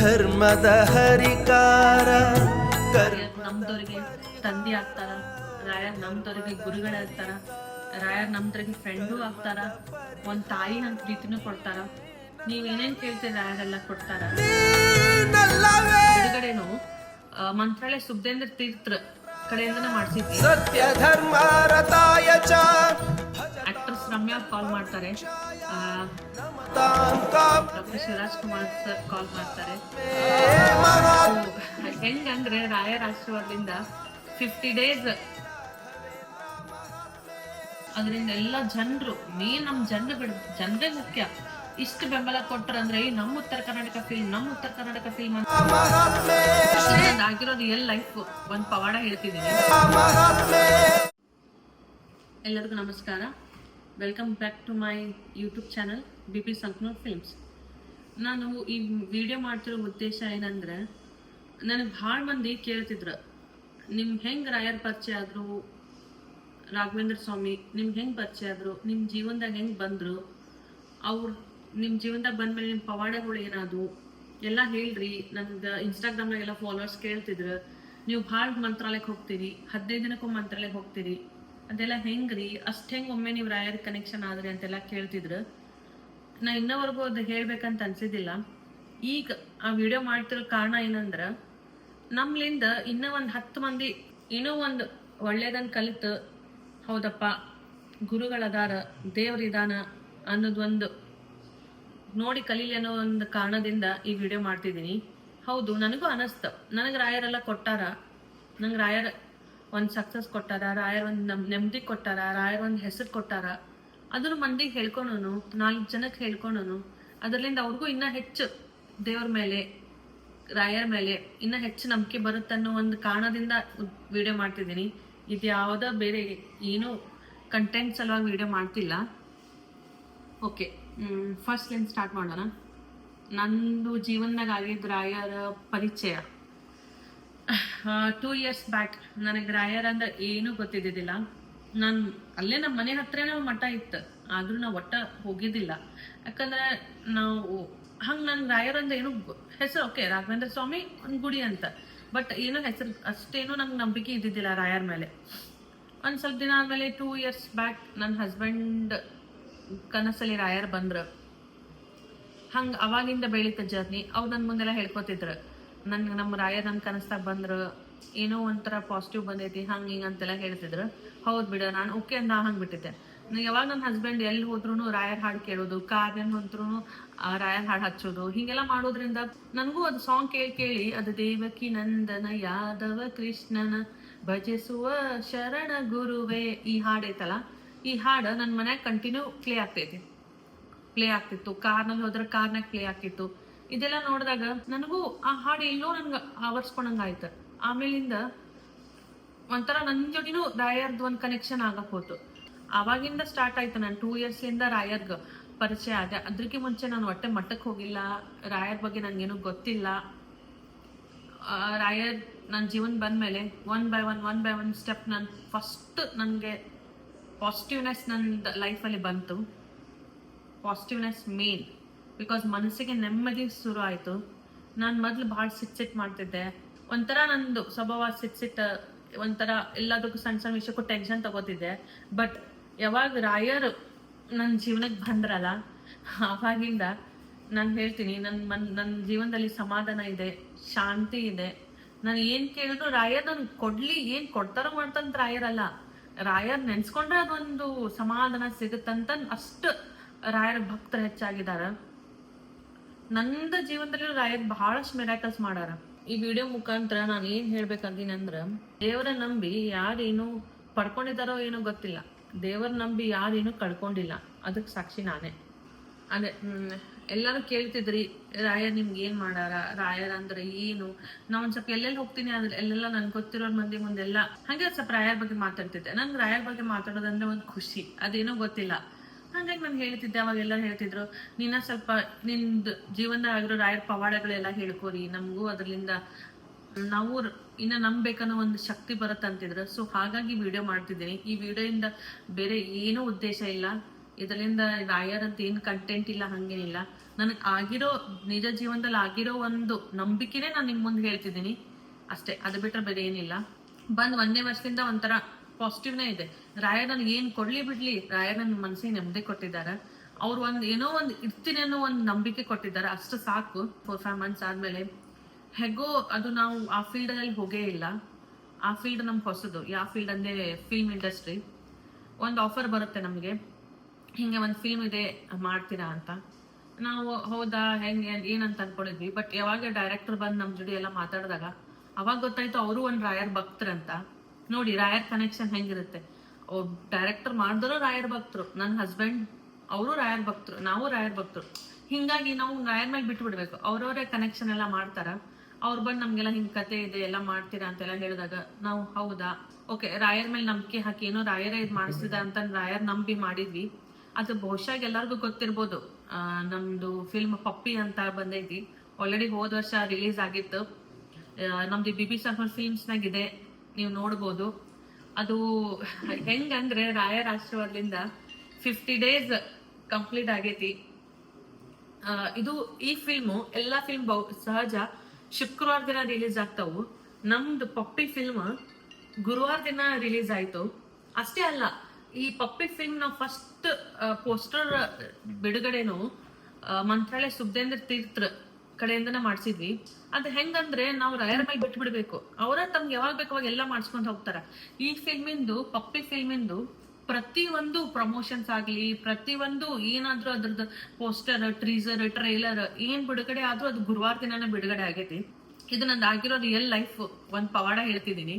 ಧರ್ಮದ ಹರಿಕಾರ. ನಮ್ದವ್ರಿಗೆ ತಂದೆ ಆಗ್ತಾರ ರಾಯರ್ ನಮ್ದವ್ರಿಗೆ ಗುರುಗಳಾಗ್ತಾರ ರಾಯರ್ ನಮ್ದವ್ರಿಗೆ ಫ್ರೆಂಡು ಆಗ್ತಾರ ಒಂದ್ ತಾಯಿ ನನ್ ಪ್ರೀತಿನೂ ಕೊಡ್ತಾರ. ನೀವ್ ಏನೇನ್ ಕೇಳ್ತೀರಿ ರಾಯರೆಲ್ಲ ಕೊಡ್ತಾರ? ಬಿಡುಗಡೆನು ಮಂತ್ರಾಲಯ ಸುಬ್ದೇಂದ್ರ ತೀರ್ಥ ಕಡೆಯಿಂದ ಮಾಡ್ಸಿದ್ವಿ. ಸತ್ಯ ಧರ್ಮ ರತಾಯ ಚ. ಕಾಲ್ ಮಾಡ್ತಾರೆ. Doctor Shivaraj Kumar sir call ಮಾಡ್ತಾರೆ ಹೆಂಗಂದ್ರೆ ರಾಯರ ಆಶೀರ್ವಾದದಿಂದ ಫಿಫ್ಟಿ ಡೇಸ್ ಅದರಿಂದ ಎಲ್ಲ ಜನರು, ಮೇನ್ ನಮ್ಮ ಬಿಡ, ಜನರೇ ಮುಖ್ಯ. ಇಷ್ಟು ಬೆಂಬಲ ಕೊಟ್ಟರಂದ್ರೆ ಈ ನಮ್ಮ ಉತ್ತರ ಕರ್ನಾಟಕ ಫಿಲ್ಮ್ ನಮ್ಮ ಉತ್ತರ ಕರ್ನಾಟಕ ಫಿಲ್ಮ್ ಅಂತ ಆಗಿರೋದು ಎಲ್ ಲೈಫ್ ಒಂದ್ ಪವಾಡ ಹೇಳ್ತಿದ್ದೀನಿ. ಎಲ್ಲರಿಗೂ ನಮಸ್ಕಾರ. Welcome back to my YouTube channel B P Sanknur films ನಾನು ಈ ವಿಡಿಯೋ ಮಾಡ್ತಿರೋ ಉದ್ದೇಶ ಏನಂದ್ರೆ, ನನಗೆ ಭಾಳ ಮಂದಿ ಕೇಳ್ತಿದ್ರು ನಿಮ್ಗೆ ಹೆಂಗೆ ರಾಯರ್ ಪರಿಚಯ ಆದರು? ರಾಘವೇಂದ್ರ ಸ್ವಾಮಿ ನಿಮ್ಗೆ ಹೆಂಗೆ ಪರಿಚಯ ಆದರು? ನಿಮ್ಮ ಜೀವನದಾಗ ಹೆಂಗೆ ಬಂದರು? ಅವ್ರು ನಿಮ್ಮ ಜೀವನದಾಗ ಬಂದ್ಮೇಲೆ ನಿಮ್ಮ ಪವಾಡಗಳು ಏನಾದವು? ಎಲ್ಲ ಹೇಳ್ರಿ ನನ್ಗೆ ಇನ್ಸ್ಟಾಗ್ರಾಮ್ನಾಗೆಲ್ಲ ಫಾಲೋವರ್ಸ್ ಕೇಳ್ತಿದ್ರು. ನೀವು ಭಾಳ ಮಂತ್ರಾಲಯಕ್ಕೆ ಹೋಗ್ತೀರಿ, ಹದಿನೈದು ದಿನಕ್ಕೊಮ್ಮೆ ಮಂತ್ರಾಲಯಕ್ಕೆ ಹೋಗ್ತೀರಿ. ಅದೆಲ್ಲ ಹೆಂಗ್ರಿ? ಅಷ್ಟ್ ಹೆಂಗ್ ಒಮ್ಮೆ ನೀವು ರಾಯರ್ ಕನೆಕ್ಷನ್ ಆದ್ರಿ ಅಂತೆಲ್ಲ ಕೇಳ್ತಿದ್ರು. ನಾ ಇನ್ನವರೆಗೂ ಅದು ಹೇಳ್ಬೇಕಂತ ಅನ್ಸಿದಿಲ್ಲ ಈಗ ಆ ವಿಡಿಯೋ ಮಾಡ್ತಿರೋ ಕಾರಣ ಏನಂದ್ರ, ನಮ್ಲಿಂದ ಇನ್ನೂ ಒಂದು ಹತ್ತು ಮಂದಿ, ಏನೋ ಒಂದು ಒಳ್ಳೇದನ್ನ ಕಲಿತು, ಹೌದಪ್ಪ, ಗುರುಗಳದಾರ, ದೇವರಿದಾನ ಅನ್ನೋದೊಂದು ನೋಡಿ ಕಲೀಲಿ ಅನ್ನೋ ಒಂದು ಕಾರಣದಿಂದ ಈ ವಿಡಿಯೋ ಮಾಡ್ತಿದ್ದೀನಿ. ಹೌದು, ನನಗೂ ಅನಸ್ತು. ನನಗೆ ರಾಯರೆಲ್ಲ ಕೊಟ್ಟಾರ. ನಂಗೆ ರಾಯರ್ ಒಂದು ಸಕ್ಸಸ್ ಕೊಟ್ಟಾರ, ರಾಯರ್ ಒಂದು ನಮ್, ನೆಮ್ಮದಿ ಕೊಟ್ಟಾರ, ರಾಯರ್ ಒಂದು ಹೆಸರು ಕೊಟ್ಟಾರ, ಅದನ್ನು ಮಂದಿಗೆ ಹೇಳ್ಕೊಳೋನು, ನಾಲ್ಕು ಜನಕ್ಕೆ ಹೇಳ್ಕೊಳೋನು ಅದರಿಂದ ಅವ್ರಿಗೂ ಇನ್ನೂ ಹೆಚ್ಚು ದೇವ್ರ ಮೇಲೆ, ರಾಯರ್ ಮೇಲೆ ಇನ್ನೂ ಹೆಚ್ಚು ನಂಬಿಕೆ ಬರುತ್ತೆ ಅನ್ನೋ ಒಂದು ಕಾರಣದಿಂದ ವಿಡಿಯೋ ಮಾಡ್ತಿದ್ದೀನಿ. ಇದು ಯಾವುದೋ ಬೇರೆ ಏನೂ ಕಂಟೆಂಟ್ ಸಲುವಾಗಿ ವಿಡಿಯೋ ಮಾಡ್ತಿಲ್ಲ. ಓಕೆ ಫಸ್ಟ್ ಏನು ಸ್ಟಾರ್ಟ್ ಮಾಡೋಣ? ನಂದು ಜೀವನದಾಗ ಆಗಿದ್ದ ರಾಯರ ಪರಿಚಯ. ಟೂ ಇಯರ್ಸ್ ಬ್ಯಾಕ್ ನನಗೆ ರಾಯರ್ ಅಂದ್ರೆ ಏನೂ ಗೊತ್ತಿದ್ದಿದ್ದಿಲ್ಲ. ನಾನು ಅಲ್ಲೇ ನಮ್ಮ ಮನೆ ಹತ್ರನೇ ಮಠ ಇತ್ತು. ಆದ್ರೂ ನಾವು ಒಟ್ಟ ಹೋಗಿದ್ದಿಲ್ಲ. ಯಾಕಂದ್ರೆ ನಾವು ಹಂಗೆ ನನ್ಗೆ ರಾಯರ್ ಅಂದ್ರೆ ಏನು ಹೆಸರು, ಓಕೆ, ರಾಘವೇಂದ್ರ ಸ್ವಾಮಿ ಒಂದು ಗುಡಿ ಅಂತ. ಬಟ್ ಏನೋ ಹೆಸರು, ಅಷ್ಟೇನು ನಂಗೆ ನಂಬಿಕೆ ಇದ್ದಿದ್ದಿಲ್ಲ ರಾಯರ್ ಮೇಲೆ. ಒಂದು ಸ್ವಲ್ಪ ದಿನ ಆದ್ಮೇಲೆ ಟೂ ಇಯರ್ಸ್ ಬ್ಯಾಕ್ ನನ್ನ ಹಸ್ಬೆಂಡ್ ಕನಸಲ್ಲಿ ರಾಯರ್ ಬಂದ್ರು. ಹಂಗೆ ಅವಾಗಿಂದ ಬೆಳೀತ ಜರ್ನಿ ಅವ್ರು ನನ್ನ ಮುಂದೆಲ್ಲ ಹೇಳ್ಕೊತಿದ್ರು. ನನ್ಗೆ ನಮ್ಮ ರಾಯರ್ ನನ್ನ ಕನಸ್ದಾಗ ಬಂದ್ರು ಏನೋ ಒಂಥರ ಪಾಸಿಟಿವ್ ಬಂದೈತಿ, ಹಂಗೆ ಹಿಂಗೆ ಅಂತೆಲ್ಲ ಹೇಳ್ತಿದ್ರು. ಹೌದು ಬಿಡ, ನಾನು ಓಕೆ ಅಂತ ಹಂಗೆ ಬಿಟ್ಟಿದ್ದೆ. ಯಾವಾಗ ನನ್ನ ಹಸ್ಬೆಂಡ್ ಎಲ್ಲಿ ಹೋದ್ರು ರಾಯರ್ ಹಾಡು ಕೇಳೋದು ಕಾರ್ಯನ್ ಹೋದ್ರೂ ರಾಯರ್ ಹಾಡು ಹಚ್ಚೋದು, ಹೀಗೆಲ್ಲ ಮಾಡೋದ್ರಿಂದ ನನಗೂ ಅದು ಸಾಂಗ್ ಕೇಳಿ ಕೇಳಿ, ಅದು ದೇವಕಿ ನಂದನ, ಯಾದವ ಕೃಷ್ಣನ ಭಜಿಸುವ ಶರಣ ಗುರುವೇ ಈ ಹಾಡೈತಲ್ಲ ಈ ಹಾಡು ನನ್ನ ಮನ್ಯಾಗ ಕಂಟಿನ್ಯೂ ಪ್ಲೇ ಆಗ್ತೈತಿ. ಪ್ಲೇ ಆಗ್ತಿತ್ತು ಕಾರ್ನಲ್ಲಿ ಹೋದ್ರೆ ಕಾರ್ನಾಗ ಪ್ಲೇ ಆಗ್ತಿತ್ತು. ಇದೆಲ್ಲ ನೋಡಿದಾಗ ನನಗೂ ಆ ಹಾಡು ಎಲ್ಲೋ ನನ್ಗೆ ಆವರ್ಸ್ಕೊಂಡಂಗ ಆಯ್ತು ಆಮೇಲಿಂದ ಒಂಥರ ನನ್ನ ಜೊತೆನೂ ರಾಯರ್ದು ಒಂದು ಕನೆಕ್ಷನ್ ಆಗಕ್ ಹೋತು. ಅವಾಗಿಂದ ಸ್ಟಾರ್ಟ್ ಆಯ್ತು ನಾನು ಟೂ ಇಯರ್ಸ್ಲಿಂದ ರಾಯರ್ಗೆ ಪರಿಚಯ ಆದೆ. ಅದಕ್ಕೆ ಮುಂಚೆ ನಾನು ಹೊಟ್ಟೆ ಮಟ್ಟಕ್ಕೆ ಹೋಗಿಲ್ಲ. ರಾಯರ್ ಬಗ್ಗೆ ನನಗೇನು ಗೊತ್ತಿಲ್ಲ. ರಾಯರ್ ನನ್ನ ಜೀವನ ಬಂದಮೇಲೆ one by one one by one step ನಾನು ಫಸ್ಟ್ ನನಗೆ ಪಾಸಿಟಿವ್ನೆಸ್ ನನ್ನ ಲೈಫಲ್ಲಿ ಬಂತು. ಪಾಸಿಟಿವ್ನೆಸ್ ಮೇನ್ ಬಿಕಾಸ್ ಮನಸ್ಸಿಗೆ ನೆಮ್ಮದಿ ಶುರು ಆಯಿತು. ನಾನು ಮೊದಲು ಭಾಳ ಸಿಟ್ ಸಿಟ್ ಮಾಡ್ತಿದ್ದೆ. ಒಂಥರ ನಂದು ಸ್ವಭಾವ ಸಿಟ್ ಸಿಟ್, ಒಂಥರ ಎಲ್ಲದಕ್ಕೂ ಸಣ್ಣ ಸಣ್ಣ ವಿಷಯಕ್ಕೂ ಟೆನ್ಷನ್ ತಗೋತಿದ್ದೆ. ಬಟ್ ಯಾವಾಗ ರಾಯರ್ ನನ್ನ ಜೀವನಕ್ಕೆ ಬಂದ್ರಲ್ಲ ಆವಾಗಿಂದ ನಾನು ಹೇಳ್ತೀನಿ ನನ್ನ ಮನ್ ನನ್ನ ಜೀವನದಲ್ಲಿ ಸಮಾಧಾನ ಇದೆ, ಶಾಂತಿ ಇದೆ. ನಾನು ಏನು ಕೇಳಿದ್ರು ರಾಯರ್ ನನ್ಗೆ ಕೊಡ್ಲಿ, ಏನು ಕೊಡ್ತಾರೋ ಮಾಡ್ತಂತ ರಾಯರಲ್ಲ. ರಾಯರ್ ನೆನ್ಸ್ಕೊಂಡ್ರೆ ಅದೊಂದು ಸಮಾಧಾನ ಸಿಗುತ್ತಂತ ಅಷ್ಟು ರಾಯರ ಭಕ್ತರು ಹೆಚ್ಚಾಗಿದ್ದಾರೆ. ನಂದ ಜೀವನದಲ್ಲಿ ರಾಯರ್ ಬಹಳಷ್ಟು ಮೆರಾಕಲ್ಸ್ ಮಾಡಾರ. ಈ ವಿಡಿಯೋ ಮುಖಾಂತರ ನಾನು ಏನ್ ಹೇಳ್ಬೇಕಂತೀನಿ ಅಂದ್ರ, ದೇವರ ನಂಬಿ ಯಾರೇನು ಪಡ್ಕೊಂಡಿದಾರೋ ಏನೋ ಗೊತ್ತಿಲ್ಲ. ದೇವರ ನಂಬಿ ಯಾರೇನು ಕಳ್ಕೊಂಡಿಲ್ಲ. ಅದಕ್ಕೆ ಸಾಕ್ಷಿ ನಾನೇ. ಅದೇ ಎಲ್ಲರೂ ಕೇಳ್ತಿದ್ರಿ ರಾಯ ನಿಮ್ಗೆ ಏನ್ ಮಾಡಾರ? ರಾಯರ ಅಂದ್ರೆ ಏನು? ನಾ ಒಂದ್ ಸ್ವಲ್ಪ ಎಲ್ಲೆಲ್ಲಿ ಹೋಗ್ತೀನಿ ಅಂದ್ರೆ, ಎಲ್ಲೆಲ್ಲ ನನ್ಗೆ ಗೊತ್ತಿರೋರು ಮಂದಿ ಮುಂದೆಲ್ಲ, ಹಂಗೆ ಸ್ವಲ್ಪ ರಾಯರ್ ಬಗ್ಗೆ ಮಾತಾಡ್ತಿದ್ದೆ. ನನ್ಗೆ ರಾಯರ್ ಬಗ್ಗೆ ಮಾತಾಡೋದಂದ್ರೆ ಒಂದು ಖುಷಿ. ಅದೇನೋ ಗೊತ್ತಿಲ್ಲ. ಹಂಗಾಗಿ ನಾನು ಹೇಳ್ತಿದ್ದೆ, ಅವಾಗ ಹೇಳ್ತಿದ್ರು, ನೀನ ಸ್ವಲ್ಪ ನಿಂದು ಜೀವನದಾಗ ಆಗಿರೋ ರಾಯರ್ ಪವಾಡಗಳೆಲ್ಲ ಹೇಳ್ಕೋರಿ, ನಮಗೂ ಅದರಿಂದ ನಾವು ಇನ್ನ ನಂಬೇಕನ್ನೋ ಒಂದು ಶಕ್ತಿ ಬರುತ್ತೆ ಅಂತಿದ್ರು. ಸೊ ಹಾಗಾಗಿ ವಿಡಿಯೋ ಮಾಡ್ತಿದ್ದೀನಿ. ಈ ವಿಡಿಯೋಯಿಂದ ಬೇರೆ ಏನೂ ಉದ್ದೇಶ ಇಲ್ಲ. ಇದರಿಂದ ರಾಯರ್ ಅಂತ ಏನು ಕಂಟೆಂಟ್ ಇಲ್ಲ, ಹಂಗೇನಿಲ್ಲ. ನನಗೆ ಆಗಿರೋ, ನಿಜ ಜೀವನದಲ್ಲಿ ಆಗಿರೋ ಒಂದು ನಂಬಿಕೆನೇ ನಾನು ನಿಮ್ ಮುಂದೆ ಹೇಳ್ತಿದ್ದೀನಿ. ಅಷ್ಟೇ, ಅದು ಬಿಟ್ರೆ ಬೇರೆ ಏನಿಲ್ಲ ಬಂದ್ ಒಂದನೇ ವರ್ಷದಿಂದ ಒಂಥರ ಪಾಸಿಟಿವ್ನೇ ಇದೆ. ರಾಯರ್ ಏನ್ ಕೊಡ್ಲಿ ಬಿಡ್ಲಿ ರಾಯರ್ ನನ್ನ ಮನಸ್ಸಿಗೆ ನೆಮ್ಮದಿ ಕೊಟ್ಟಿದ್ದಾರೆ. ಅವ್ರು ಒಂದು ಏನೋ ಒಂದು ಇರ್ತೀನಿ ಅನ್ನೋ ಒಂದು ನಂಬಿಕೆ ಕೊಟ್ಟಿದ್ದಾರೆ. ಅಷ್ಟು ಸಾಕು. ಫೋರ್ ಫೈವ್ ಮಂತ್ಸ್ ಆದ್ಮೇಲೆ ಹೇಗೋ, ಅದು ನಾವು ಆ ಫೀಲ್ಡ್ ಅಲ್ಲಿ ಹೋಗೇ ಇಲ್ಲ. ಆ ಫೀಲ್ಡ್ ನಮ್ಗೆ ಹೊಸದು. ಯಾವ ಫೀಲ್ಡ್ ಅಂದ್ರೆ ಫಿಲ್ಮ್ ಇಂಡಸ್ಟ್ರಿ ಒಂದು ಆಫರ್ ಬರುತ್ತೆ ನಮಗೆ. ಹಿಂಗೆ ಒಂದು ಫಿಲ್ಮ್ ಇದೆ, ಮಾಡ್ತೀರಾ ಅಂತ. ನಾವು ಹೌದಾ, ಹೆಂಗೆ ಏನಂತ ಅನ್ಕೊಂಡಿದ್ವಿ. ಬಟ್ ಯಾವಾಗ ಡೈರೆಕ್ಟರ್ ಬಂದು ನಮ್ಮ ಜೊತೆ ಎಲ್ಲ ಮಾತಾಡಿದಾಗ, ಅವಾಗ ಗೊತ್ತಾಯ್ತು ಅವರು ಒಂದು ರಾಯರ್ ಭಕ್ತರಂತ. ನೋಡಿ, ರಾಯರ್ ಕನೆಕ್ಷನ್ ಹೆಂಗಿರುತ್ತೆ? ಡೈರೆಕ್ಟರ್ ಮಾಡಿದ್ರು ರಾಯರ್ ಭಕ್ತರು ನನ್ನ ಹಸ್ಬೆಂಡ್ ಅವರು ರಾಯರ್ ಭಕ್ತರು, ನಾವು ರಾಯರ್ ಭಕ್ತರು. ಹಿಂಗಾಗಿ ನಾವು ರಾಯರ್ ಮೇಲೆ ಬಿಟ್ಟು ಬಿಡ್ಬೇಕು ಅವ್ರವರೇ ಕನೆಕ್ಷನ್ ಎಲ್ಲ ಮಾಡ್ತಾರ. ಅವ್ರು ಬಂದು ನಮ್ಗೆಲ್ಲ ಹಿಂಗ್ ಕತೆ ಇದೆ, ಎಲ್ಲ ಮಾಡ್ತೀರಾ ಅಂತೆಲ್ಲ ಹೇಳಿದಾಗ ನಾವು, ಹೌದಾ? ಓಕೆ, ರಾಯರ್ ಮೇಲೆ ನಂಬಿಕೆ ಹಾಕಿ, ಏನೋ ರಾಯರೇ ಇದು ಮಾಡಿಸಿದ ಅಂತ ರಾಯರ್ ನಂಬಿ ಮಾಡಿದ್ವಿ. ಅದು ಬಹುಶಃ ಎಲ್ಲರಿಗೂ ಗೊತ್ತಿರ್ಬೋದು. ನಮ್ದು ಫಿಲ್ಮ್ ಪಪ್ಪಿ ಅಂತ ಬಂದೈತಿ. ಆಲ್ರೆಡಿ ಹೋದ ವರ್ಷ ರಿಲೀಸ್ ಆಗಿತ್ತು. ನಮ್ದು ಬಿ ಬಿ ಸಫರ್ ಫಿಲ್ಮ್ಸ್ನಾಗ ಇದೆ. ನೀವು ನೋಡ್ಬೋದು. ಅದು ಹೆಂಗಂದ್ರೆ ರಾಯರ್ ಆಶೀರ್ವಾದದಿಂದ ಫಿಫ್ಟಿ ಡೇಸ್ ಕಂಪ್ಲೀಟ್ ಆಗೈತಿ. ಇದು ಈ ಫಿಲ್ಮು ಎಲ್ಲಾ ಫಿಲ್ಮ್ ಸಹಜ. ಶುಕ್ರವಾರ ದಿನ ರಿಲೀಸ್ ಆಗ್ತಾವು. ನಮ್ದು ಪಪ್ಪಿ ಫಿಲ್ಮ್ ಗುರುವಾರ ದಿನ ರಿಲೀಸ್ ಆಯ್ತು. ಅಷ್ಟೇ ಅಲ್ಲ, ಈ ಪಪ್ಪಿ ಫಿಲ್ಮ್ನ ಫಸ್ಟ್ ಪೋಸ್ಟರ್ ಬಿಡುಗಡೆನು ಮಂತ್ರಾಲಯ ಸುಬ್ದೇಂದ್ರ ತೀರ್ಥ್ ಕಡೆಯಿಂದನೇ ಮಾಡಿಸಿದ್ವಿ. ಅದು ಹೆಂಗಂದ್ರೆ ನಾವು ರಾಯರ ಮೈ ಬಿಟ್ಟು ಬಿಡ್ಬೇಕು ಅವರ ತಮ್ಗೆ ಯಾವಾಗ ಬೇಕು ಅವಾಗ ಎಲ್ಲ ಮಾಡಿಸ್ಕೊಂಡ್ ಹೋಗ್ತಾರ. ಈ ಫಿಲ್ಮಿಂದು, ಪಪ್ಪಿ ಪ್ರತಿ ಒಂದು ಪ್ರಮೋಷನ್ಸ್ ಆಗ್ಲಿ ಪ್ರತಿ ಒಂದು ಏನಾದ್ರೂ ಅದ್ರದ್ದು ಪೋಸ್ಟರ್, ಟ್ರೀಸರ್, ಟ್ರೈಲರ್, ಏನ್ ಬಿಡುಗಡೆ ಆದ್ರೂ ಅದು ಗುರುವಾರ ದಿನನೇ ಬಿಡುಗಡೆ ಆಗೈತಿ. ಇದು ನಂದು ಆಗಿರೋ ರಿಯಲ್ ಲೈಫ್ ಒಂದು ಪವಾಡ ಹೇಳ್ತಿದ್ದೀನಿ.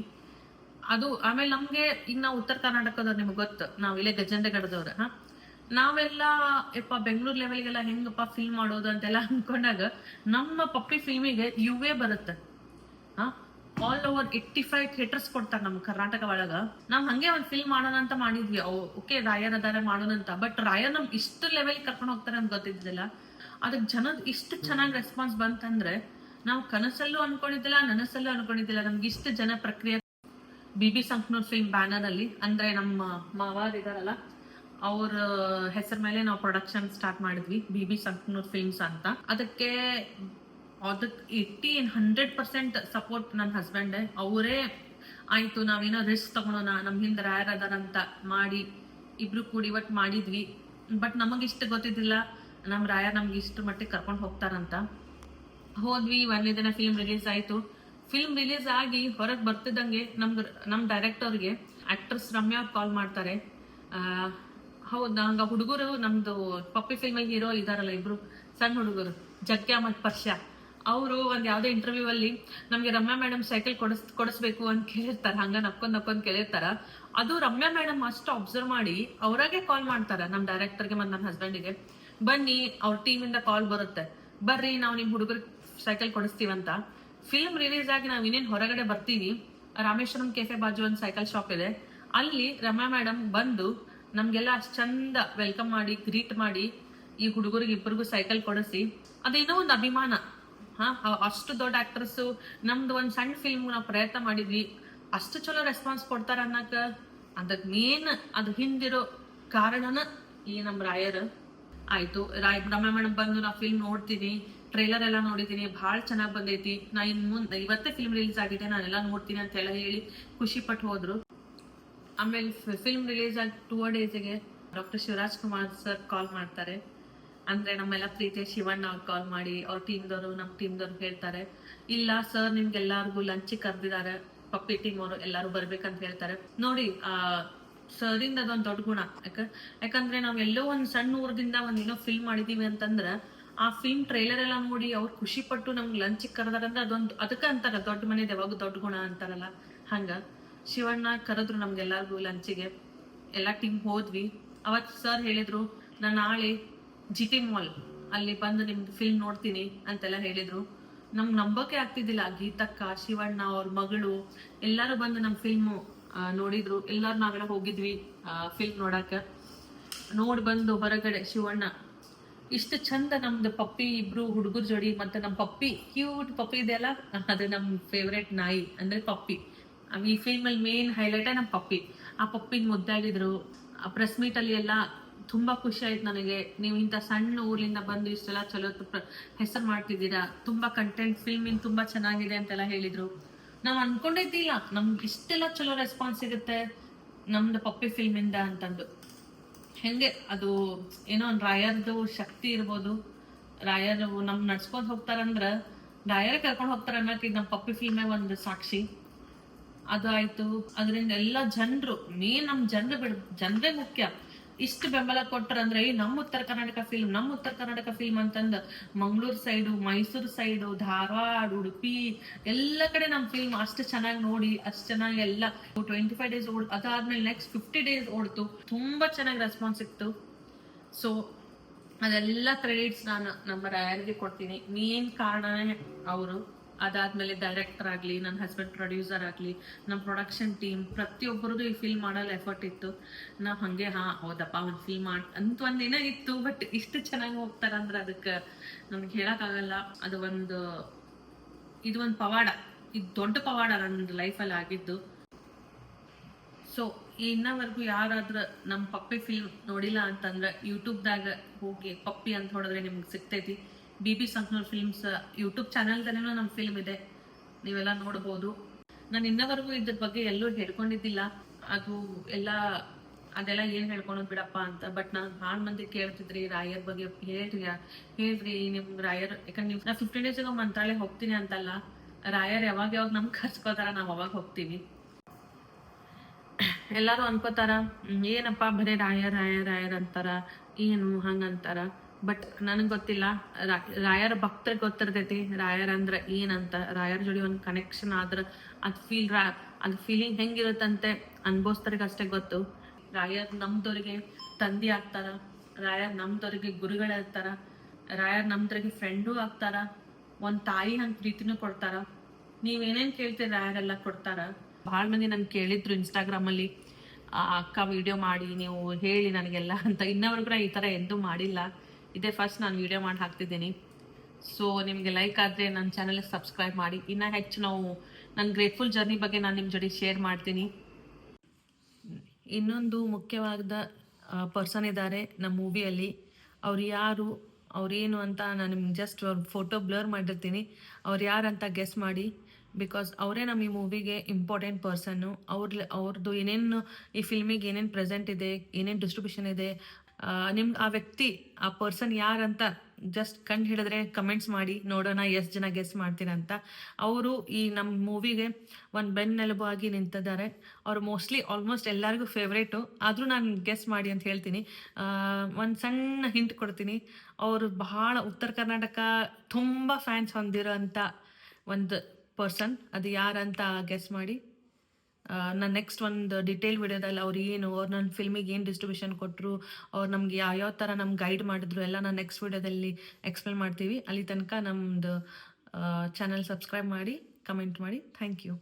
ಅದು ಆಮೇಲೆ ನಮ್ಗೆ ಈಗ ನಾವು ಉತ್ತರ ಕರ್ನಾಟಕದವ್ರು ನಿಮ್ಗೆ ಗೊತ್ತು, ನಾವು ಇಲ್ಲೇ ಗಜೇಂದ್ರಗಡದವ್ರು ಹಾ ನಾವೆಲ್ಲ, ಯಪ್ಪ, ಬೆಂಗಳೂರು ಲೆವೆಲ್ಗೆಲ್ಲ ಹೆಂಗಪ್ಪ ಫಿಲ್ಮ್ ಮಾಡೋದು ಅಂತೆಲ್ಲ ಅನ್ಕೊಂಡಾಗ ನಮ್ಮ ಪಪ್ಪಿ ಫಿಲ್ಮಿಗೆ ಎ ಬರುತ್ತೆ. All over eighty five theatres ಕೊಡ್ತಾರೆ ನಮ್ಮ ಕರ್ನಾಟಕ ಒಳಗ. ನಾವು ಹಂಗೆ ಒಂದು ಫಿಲ್ಮ್ ಮಾಡೋಣ ಅಂತ ಮಾಡಿದ್ವಿ. ಓಕೆ ರಾಯರ್ ಅದಾರ, ಮಾಡೋಣ ಅಂತ. ಬಟ್ ರಾಯರ್ ನಮ್ ಇಷ್ಟು ಲೆವೆಲ್ ಕರ್ಕೊಂಡು ಹೋಗ್ತಾರೆ ಅಂತ ಗೊತ್ತಿದ್ದಿಲ್ಲ. ಅದಕ್ಕೆ ಜನದ ಇಷ್ಟು ಚೆನ್ನಾಗಿ ರೆಸ್ಪಾನ್ಸ್ ಬಂತಂದ್ರೆ ನಾವು ಕನಸಲ್ಲೂ ಅನ್ಕೊಂಡಿದ್ದಿಲ್ಲ, ನನಸಲ್ಲೂ ಅನ್ಕೊಂಡಿದ್ದಿಲ್ಲ. ನಮ್ಗೆ ಇಷ್ಟು ಜನ ಪ್ರಕ್ರಿಯೆ B B Sankanur film banner ಅಲ್ಲಿ, ಅಂದ್ರೆ ನಮ್ಮ ಮಾವಾರ್ ಇದಾರಲ್ಲ ಅವ್ರ ಹೆಸರ ಮೇಲೆ ನಾವು ಪ್ರೊಡಕ್ಷನ್ ಸ್ಟಾರ್ಟ್ ಮಾಡಿದ್ವಿ ಬಿ ಬಿ ಸಂಕನೂರ್ ಫಿಲ್ಮ್ಸ್ ಅಂತ. ಅದಕ್ಕೆ ಅದಕ್ಕೆ ಏಯ್ಟಿ ಹಂಡ್ರೆಡ್ ಪರ್ಸೆಂಟ್ ಸಪೋರ್ಟ್ ನನ್ನ ಹಸ್ಬೆಂಡ್ ಅವರೇ, ಆಯ್ತು, ನಾವೇನೋ ರಿಸ್ಕ್ ತಗೊಳೋಣ ನಮ್ಮ ಹಿಂದೆ ರಾಯರ್ ಅದಾರಂತ ಮಾಡಿ ಇಬ್ರು ಕೂಡಿ ಒಟ್ಟು ಮಾಡಿದ್ವಿ. ಬಟ್ ನಮಗಿಷ್ಟು ಗೊತ್ತಿದ್ದಿಲ್ಲ. ನಮ್ಮ ರಾಯರ್ ನಮ್ಗೆ ಇಷ್ಟು ಮಟ್ಟಿಗೆ ಕರ್ಕೊಂಡು ಹೋಗ್ತಾರಂತ ಹೋದ್ವಿ, ಒಂದನೇ ದಿನ ಫಿಲ್ಮ್ ರಿಲೀಸ್ ಆಯ್ತು. ಫಿಲ್ಮ್ ರಿಲೀಸ್ ಆಗಿ ಹೊರಗೆ ಬರ್ತಿದ್ದಂಗೆ ನಮ್ಗೆ ನಮ್ಮ ಡೈರೆಕ್ಟರ್ಗೆ ಆಕ್ಟ್ರೆಸ್ ರಮ್ಯಾ ಕಾಲ್ ಮಾಡ್ತಾರೆ. ಹೌದು, ನಂಗ ಹುಡುಗರು ನಮ್ದು ಪಪ್ಪಿ ಫಿಲ್ಮ್ ಹೀರೋ ಇದಾರಲ್ಲ ಇಬ್ರು ಸಣ್ಣ ಹುಡುಗರು ಜಗ್ಯ ಮತ್ ಪರ್ಷ. ಅವರು ಒಂದ್ ಯಾವ್ದೋ ಇಂಟರ್ವ್ಯೂ ಅಲ್ಲಿ ನಮ್ಗೆ ರಮ್ಯಾ ಮೇಡಮ್ ಸೈಕಲ್ ಕೊಡಿಸ್, ಕೊಡಿಸ್ಬೇಕು ಅಂತ ಕೇಳಿರ್ತಾರ, ಹಂಗ ನಕ್ಕೊಂಡ್ ನಕ್ಕೊಂಡ್ ಕೇಳಿರ್ತಾರ. ಅದು ರಮ್ಯಾ ಮೇಡಮ್ ಅಷ್ಟು ಅಬ್ಸರ್ವ್ ಮಾಡಿ ಅವರಾಗೆ ಕಾಲ್ ಮಾಡ್ತಾರ ನಮ್ ಡೈರೆಕ್ಟರ್ಗೆ ಮತ್ತು ನನ್ನ ಹಸ್ಬೆಂಡಿಗೆ ಬನ್ನಿ, ಅವ್ರ ಟೀಮಿಂದ ಕಾಲ್ ಬರುತ್ತೆ. ಬರ್ರಿ, ನಾವು ನಿಮ್ ಹುಡುಗರಿಗೆ ಸೈಕಲ್ ಕೊಡಿಸ್ತೀವಂತ ಫಿಲ್ಮ್ ರಿಲೀಸ್ ಆಗಿ ನಾವ್ ಇನ್ನೇನ್ ಹೊರಗಡೆ ಬರ್ತೀವಿ. ರಾಮೇಶ್ವರಂ ಕೆಫೆ ಬಾಜು ಒಂದ್ ಸೈಕಲ್ ಶಾಪ್ ಇದೆ. ಅಲ್ಲಿ ರಮ್ಯಾ ಮೇಡಮ್ ಬಂದು ನಮ್ಗೆಲ್ಲ ಅಷ್ಟು ಚಂದ ವೆಲ್ಕಮ್ ಮಾಡಿ ಗ್ರೀಟ್ ಮಾಡಿ ಈ ಹುಡುಗರಿಗೆ ಇಬ್ಬರಿಗೂ ಸೈಕಲ್ ಕೊಡಿಸಿ. ಅದೇನೋ ಒಂದು ಅಭಿಮಾನ. ಹಾ ಅಷ್ಟು ದೊಡ್ಡ ಆಕ್ಟ್ರೆಸ್ ನಮ್ದು ಒಂದ್ ಸಣ್ಣ ಫಿಲ್ಮ್ ನಾವು ಪ್ರಯತ್ನ ಮಾಡಿದ್ವಿ. ಅಷ್ಟು ಚಲೋ ರೆಸ್ಪಾನ್ಸ್ ಕೊಡ್ತಾರ ಅನ್ನಕ. ಅದಕ್ಕೆ ಮೇನ್ ಅದು ಹಿಂದಿರೋ ಕಾರಣನ ಈ ನಮ್ಮ ರಾಯರ್. ಆಯ್ತು, ರಾಯ್ ರಮ್ಯ ಮೇಡಮ್ ಬಂದು ನಾ ಫಿಲ್ಮ್ ನೋಡ್ತೀನಿ. ಟ್ರೈಲರ್ ಎಲ್ಲ ನೋಡಿದ್ದೀನಿ. ಭಾಳ ಚೆನ್ನಾಗಿ ಬಂದೈತಿ. ನಾ ಇನ್ ಮುಂದೆ, ಇವತ್ತೇ ಫಿಲ್ಮ್ ರಿಲೀಸ್ ಆಗಿದೆ. ನಾನೆಲ್ಲ ನೋಡ್ತೀನಿ ಅಂತೆಲ್ಲ ಹೇಳಿ ಖುಷಿ ಪಟ್ಟು ಹೋದ್ರು. ಆಮೇಲೆ ಫಿಲ್ಮ್ ರಿಲೀಸ್ ಆಗಿ ಟೂ ಡೇಸ್ಗೆ doctor Shivaraj Kumar sir call ಮಾಡ್ತಾರೆ. ಅಂದ್ರೆ ನಮ್ಮೆಲ್ಲ ಪ್ರೀತಿಯ ಶಿವಣ್ಣ ಅವ್ರು ಕಾಲ್ ಮಾಡಿ, ಅವ್ರ ಟೀಮ್ದವರು ನಮ್ಮ ಟೀಮ್ದವ್ರು ಹೇಳ್ತಾರೆ. ಇಲ್ಲ ಸರ್ ನಿಮ್ಗೆಲ್ಲಾರ್ಗು ಲಂಚ್ ಕರ್ದಿದ್ದಾರೆ ಪಪ್ಪಿ ಟೀಮ್ ಅವರು ಎಲ್ಲಾರು ಬರ್ಬೇಕಂತ ಹೇಳ್ತಾರೆ. ನೋಡಿ, ಆ ಸರಿಂದ ಅದೊಂದು ದೊಡ್ಡ ಗುಣ. ಯಾಕ, ಯಾಕಂದ್ರೆ ನಾವ್ ಎಲ್ಲೋ ಒಂದ್ ಸಣ್ಣ ಊರದಿಂದ ಒಂದ್ ಏನೋ ಫಿಲ್ಮ್ ಮಾಡಿದೀವಿ ಅಂತಂದ್ರ, ಆ ಫಿಲ್ಮ್ ಟ್ರೈಲರ್ ಎಲ್ಲ ನೋಡಿ ಅವ್ರು ಖುಷಿ ಪಟ್ಟು ನಮ್ಗೆ ಲಂಚ್ ಕರೆದಾರಂದ್ರೆ ಅದೊಂದು, ಅದಕ್ಕ ಅಂತಾರ ದೊಡ್ಡ ಮನೆ ಯಾವಾಗ ದೊಡ್ಡ ಗುಣ ಅಂತಾರಲ್ಲ. ಹಂಗ. ಶಿವಣ್ಣ ಕರೆದ್ರು ನಮ್ಗೆಲ್ಲರಿಗೂ ಲಂಚಿಗೆ. ಎಲ್ಲ ಟೀಮ್ ಹೋದ್ವಿ. ಅವತ್ ಸರ್ ಹೇಳಿದ್ರು, ನಾನು ನಾಳೆ ಜಿಟಿ ಮಾಲ್ ಅಲ್ಲಿ ಬಂದು ನಿಮ್ದು ಫಿಲ್ಮ್ ನೋಡ್ತೀನಿ ಅಂತೆಲ್ಲ ಹೇಳಿದ್ರು. ನಮ್ಗೆ ನಂಬಕ್ಕೆ ಆಗ್ತಿದ್ದಿಲ್ಲ. ಗೀತಕ್ಕ, ಶಿವಣ್ಣ, ಅವ್ರ ಮಗಳು, ಎಲ್ಲರೂ ಬಂದು ನಮ್ಮ ಫಿಲ್ಮು ನೋಡಿದ್ರು. ಎಲ್ಲರೂ ನಾವೆಲ್ಲ ಹೋಗಿದ್ವಿ ಫಿಲ್ಮ್ ನೋಡಕ್ಕೆ ನೋಡಿ ಬಂದು ಹೊರಗಡೆ ಶಿವಣ್ಣ. ಇಷ್ಟು ಚಂದ ನಮ್ದು ಪಪ್ಪಿ, ಇಬ್ರು ಹುಡುಗರ ಜೋಡಿ, ಮತ್ತೆ ನಮ್ಮ ಪಪ್ಪಿ ಕ್ಯೂಟ್ ಪಪ್ಪಿ ಇದೆಯಲ್ಲ ಅದು ನಮ್ಮ ಫೇವ್ರೆಟ್ ನಾಯಿ, ಅಂದ್ರೆ ಪಪ್ಪಿ. ಈ ಫಿಲ್ಮ್ ಅಲ್ಲಿ ಮೇನ್ ಹೈಲೈಟ್ ನಮ್ಮ ಪಪ್ಪಿ. ಆ ಪಪ್ಪಿನ ಮುದ್ದಾಡಿದ್ರು. ಆ ಪ್ರೆಸ್ ಮೀಟ್ ಅಲ್ಲಿ ಎಲ್ಲ ತುಂಬಾ ಖುಷಿ ಆಯ್ತು ನನಗೆ. ನೀವು ಇಂಥ ಸಣ್ಣ ಊರಿಂದ ಬಂದು ಇಷ್ಟೆಲ್ಲ ಚಲೋ ಹೆಸರು ಮಾಡ್ತಿದ್ದೀರಾ? ತುಂಬಾ ಕಂಟೆಂಟ್ ಫಿಲ್ಮಿಂಗ್ ತುಂಬಾ ಚೆನ್ನಾಗಿದೆ ಅಂತೆಲ್ಲ ಹೇಳಿದ್ರು. ನಾವು ಅನ್ಕೊಂಡಿದ್ದಿಲ್ಲ. ನಮ್ಗೆ ಇಷ್ಟೆಲ್ಲ ಚಲೋ ರೆಸ್ಪಾನ್ಸ್ ಸಿಗುತ್ತೆ ನಮ್ದು ಪಪ್ಪಿ ಫಿಲ್ಮಿಂದ ಅಂತಂದು. ಹೆಂಗೆ? ಅದು ಏನೋ ಒಂದು ರಾಯರ್ದು ಶಕ್ತಿ ಇರ್ಬೋದು. ರಾಯರ್ ನಮ್ ನಡ್ಸ್ಕೊಂಡ್ ಹೋಗ್ತಾರಂದ್ರ, ರಾಯರ್ ಕರ್ಕೊಂಡು ಹೋಗ್ತಾರ ಅನ್ನೋಕೆ ನಮ್ಮ ಪಪ್ಪಿ ಫಿಲ್ಮೇ ಒಂದು ಸಾಕ್ಷಿ. ಅದು ಆಯ್ತು ಅದರಿಂದ ಎಲ್ಲ ಜನರು ಮೇನ್ ನಮ್ ಜನರು ಬಿಡ್, ಜನರೇ ಮುಖ್ಯ. ಇಷ್ಟು ಬೆಂಬಲ ಕೊಟ್ಟರಂದ್ರೆ ಈ ನಮ್ಮ ಉತ್ತರ ಕರ್ನಾಟಕ ಫಿಲ್ಮ್ ನಮ್ಮ ಉತ್ತರ ಕರ್ನಾಟಕ ಫಿಲ್ಮ್ ಅಂತಂದು, ಮಂಗಳೂರು ಸೈಡು ಮೈಸೂರು ಸೈಡು ಧಾರವಾಡ, ಉಡುಪಿ, ಎಲ್ಲ ಕಡೆ ನಮ್ಮ ಫಿಲ್ಮ್ ಅಷ್ಟು ಚೆನ್ನಾಗಿ ನೋಡಿ, ಅಷ್ಟು ಚೆನ್ನಾಗಿ ಎಲ್ಲ ಟ್ವೆಂಟಿ ಫೈವ್ ಡೇಸ್ ಓಡ್, ಅದಾದ್ಮೇಲೆ ನೆಕ್ಸ್ಟ್ ಫಿಫ್ಟಿ ಡೇಸ್ ಓಡ್ತು. ತುಂಬಾ ಚೆನ್ನಾಗಿ ರೆಸ್ಪಾನ್ಸ್ ಸಿಕ್ತು. ಸೊ ಅದೆಲ್ಲ ಕ್ರೆಡಿಟ್ಸ್ ನಾನು ನಮ್ಮ ರಾಯರ್ಗೆ ಕೊಡ್ತೀನಿ. ಮೇನ್ ಕಾರಣನೇ ಅವರು. ಅದಾದ್ಮೇಲೆ ಡೈರೆಕ್ಟರ್ ಆಗಲಿ ನನ್ನ ಹಸ್ಬೆಂಡ್ ಪ್ರೊಡ್ಯೂಸರ್ ಆಗಲಿ ನಮ್ಮ ಪ್ರೊಡಕ್ಷನ್ ಟೀಮ್ ಪ್ರತಿಯೊಬ್ಬರದು ಈ ಫಿಲ್ಮ್ ಮಾಡಲು ಎಫರ್ಟ್ ಇತ್ತು. ನಾವು ಹಾಗೆ, ಹಾ, ಹೌದಪ್ಪ, ಒಂದು ಫಿಲ್ಮ್ ಮಾಡ್, ಅಂತ ಒಂದಿನ ಇತ್ತು ಬಟ್ ಇಷ್ಟು ಚೆನ್ನಾಗಿ ಹೋಗ್ತಾರಂದ್ರೆ ಅದಕ್ಕೆ ನಮ್ಗೆ ಹೇಳಕ್ಕಾಗಲ್ಲ. ಅದು ಒಂದು, ಇದು ಒಂದು ಪವಾಡ. ಇದು ದೊಡ್ಡ ಪವಾಡ ನನ್ನ ಲೈಫಲ್ಲಿ ಆಗಿದ್ದು. ಸೊ ಇನ್ನವರೆಗೂ ಯಾರಾದ್ರೂ ನಮ್ಮ ಪಪ್ಪಿ ಫಿಲ್ಮ್ ನೋಡಿಲ್ಲ ಅಂತಂದ್ರೆ ಯೂಟ್ಯೂಬ್ದಾಗ ಹೋಗಿ ಪಪ್ಪಿ ಅಂತ ಹೊಡೆದ್ರೆ ನಿಮ್ಗೆ ಸಿಗ್ತೈತಿ. B B Sanknur films YouTube ಚಾನಲ್ದಲ್ಲೇನೂ ನಮ್ಮ ಫಿಲ್ಮ್ ಇದೆ. ನೀವೆಲ್ಲ ನೋಡ್ಬೋದು. ನಾನು ಇನ್ನವರೆಗೂ ಇದ್ರ ಬಗ್ಗೆ ಎಲ್ಲೂ ಹೇಳ್ಕೊಂಡಿದ್ದಿಲ್ಲ. ಅದು ಎಲ್ಲ ಅದೆಲ್ಲ ಏನ್ ಹೇಳ್ಕೊಳೋದು ಬಿಡಪ್ಪ ಅಂತ. ಬಟ್ ನಾನು ಭಾಳ ಮಂದಿ ಕೇಳ್ತಿದ್ರಿ ರಾಯರ್ ಬಗ್ಗೆ ಹೇಳ್ರಿ ಹೇಳ್ರಿ ನಿಮ್ ರಾಯರ್. ಯಾಕಂದ್ರೆ ನೀವು ನಾ ಫಿಫ್ಟೀನ್ ಡೇಸ್ ಮಂತ್ರಾಲಯ ಹೋಗ್ತೀನಿ ಅಂತಲ್ಲ. ರಾಯರ್ ಯಾವಾಗ ಯಾವಾಗ ನಮ್ಗೆ ಕರ್ಸ್ಕೋತಾರ ನಾವು ಅವಾಗ ಹೋಗ್ತೀವಿ. ಎಲ್ಲಾರು ಅನ್ಕೋತಾರ "ಹ್ಮ್, ಏನಪ್ಪ ಬರೀ ರಾಯರ್ ರಾಯರ್ ರಾಯರ್ ಅಂತಾರ ಏನು ಹಂಗಂತಾರ. ಬಟ್ ನನಗೆ ಗೊತ್ತಿಲ್ಲ. ರಾಯರ ಭಕ್ತರಿಗೆ ಗೊತ್ತಿರ್ತೈತಿ. ರಾಯರ್ ಅಂದ್ರೆ ಏನಂತ? ರಾಯರ್ ಜೋಡಿ ಒಂದು ಕನೆಕ್ಷನ್ ಆದ್ರೆ ಅದು ಫೀಲ್ ರಾ ಅದ್ ಫೀಲಿಂಗ್ ಹೆಂಗಿರುತ್ತಂತೆ ಅನ್ಭವಿಸ್ತರಿಗೆ ಅಷ್ಟೇ ಗೊತ್ತು. ರಾಯರ್ ನಮ್ದವ್ರಿಗೆ ತಂದಿ ಆಗ್ತಾರ. ರಾಯರ್ ನಮ್ದವ್ರಿಗೆ ಗುರುಗಳಿರ್ತಾರ ರಾಯರ್ ನಮ್ದವ್ರಿಗೆ ಫ್ರೆಂಡು ಆಗ್ತಾರ. ಒಂದ್ ತಾಯಿ ಹಂಗ್ ಪ್ರೀತಿನೂ ಕೊಡ್ತಾರ. ನೀವೇನೇನ್ ಕೇಳ್ತೀರಿ ರಾಯರೆಲ್ಲ ಕೊಡ್ತಾರ? ಭಾಳ ಮಂದಿ ನನ್ ಕೇಳಿದ್ರು ಇನ್ಸ್ಟಾಗ್ರಾಮ್ ಅಲ್ಲಿ ಆ, ಅಕ್ಕ ವಿಡಿಯೋ ಮಾಡಿ ನೀವು ಹೇಳಿ ನನಗೆಲ್ಲ ಅಂತ. ಇನ್ನವರೆಗೂ ಈ ಥರ ಎಂದೂ ಮಾಡಿಲ್ಲ. ಇದೇ ಫಸ್ಟ್ ನಾನು ವಿಡಿಯೋ ಮಾಡಿ ಹಾಕ್ತಿದ್ದೀನಿ. ಸೊ ನಿಮಗೆ ಲೈಕ್ ಆದರೆ ನನ್ನ ಚಾನಲ್ಗೆ ಸಬ್ಸ್ಕ್ರೈಬ್ ಮಾಡಿ. ಇನ್ನೂ ಹೆಚ್ಚು ನಾವು ನನ್ನ ಗ್ರೇಟ್ಫುಲ್ ಜರ್ನಿ ಬಗ್ಗೆ ನಾನು ನಿಮ್ಮ ಜೊತೆ ಶೇರ್ ಮಾಡ್ತೀನಿ. ಇನ್ನೊಂದು ಮುಖ್ಯವಾದ ಪರ್ಸನ್ ಇದ್ದಾರೆ ನಮ್ಮ ಮೂವಿಯಲ್ಲಿ ಅವ್ರು ಯಾರು ಅವ್ರೇನು ಅಂತ ನಾನು ನಿಮ್ಗೆ ಜಸ್ಟ್ ಅವ್ರ ಫೋಟೋ ಬ್ಲರ್ ಮಾಡಿರ್ತೀನಿ. ಅವ್ರು ಯಾರು ಅಂತ ಗೆಸ್ ಮಾಡಿ. ಬಿಕಾಸ್ ಅವರೇ ನಮ್ಮ ಈ ಮೂವಿಗೆ ಇಂಪಾರ್ಟೆಂಟ್ ಪರ್ಸನ್ನು ಅವ್ರ ಅವ್ರದ್ದು ಏನೇನು ಈ ಫಿಲ್ಮಿಗೆ ಏನೇನು ಪ್ರೆಸೆಂಟ್ ಇದೆ, ಏನೇನು ಡಿಸ್ಟ್ರಿಬ್ಯೂಷನ್ ಇದೆ ನಿಮ್ಗೆ ಆ ವ್ಯಕ್ತಿ, ಆ ಪರ್ಸನ್ ಯಾರಂತ ಜಸ್ಟ್ ಕಂಡು ಹಿಡಿದ್ರೆ ಕಮೆಂಟ್ಸ್ ಮಾಡಿ ನೋಡೋಣ, ಎಷ್ಟು ಜನ ಗೆಸ್ ಮಾಡ್ತೀರಂತ ಅವರು ಈ ನಮ್ಮ ಮೂವಿಗೆ ಒಂದು ಬೆನ್ನೆಲುಬು ಆಗಿ ನಿಂತಿದ್ದಾರೆ. ಅವ್ರು ಮೋಸ್ಟ್ಲಿ ಆಲ್ಮೋಸ್ಟ್ ಎಲ್ಲರಿಗೂ ಫೇವ್ರೇಟು ಆದರೂ ನಾನು ಗೆಸ್ ಮಾಡಿ ಅಂತ ಹೇಳ್ತೀನಿ. ಒಂದು ಸಣ್ಣ ಹಿಂಟ್ ಕೊಡ್ತೀನಿ. ಅವರು ಬಹಳ ಉತ್ತರ ಕರ್ನಾಟಕ ತುಂಬ ಫ್ಯಾನ್ಸ್ ಹೊಂದಿರೋ ಅಂಥ ಒಂದು ಪರ್ಸನ್ ಅದು ಯಾರಂತ ಗೆಸ್ ಮಾಡಿ. ನಾನು ನೆಕ್ಸ್ಟ್ ಒಂದು ಡಿಟೇಲ್ ವಿಡಿಯೋದಲ್ಲಿ ಅವ್ರು ಏನು, ಅವ್ರು ನನ್ನ ಫಿಲ್ಮಿಗೆ ಏನು ಡಿಸ್ಟ್ರಿಬ್ಯೂಷನ್ ಕೊಟ್ಟರು ಅವ್ರು ನಮ್ಗೆ ಯಾವ್ಯಾವ ಥರ ನಮ್ಗೆ ಗೈಡ್ ಮಾಡಿದ್ರು ಎಲ್ಲ ನಾನು ನೆಕ್ಸ್ಟ್ ವಿಡಿಯೋದಲ್ಲಿ ಎಕ್ಸ್ಪ್ಲೇನ್ ಮಾಡ್ತೀವಿ. ಅಲ್ಲಿ ತನಕ ನಮ್ಮದು ಚಾನಲ್ ಸಬ್ಸ್ಕ್ರೈಬ್ ಮಾಡಿ ಕಮೆಂಟ್ ಮಾಡಿ. Thank you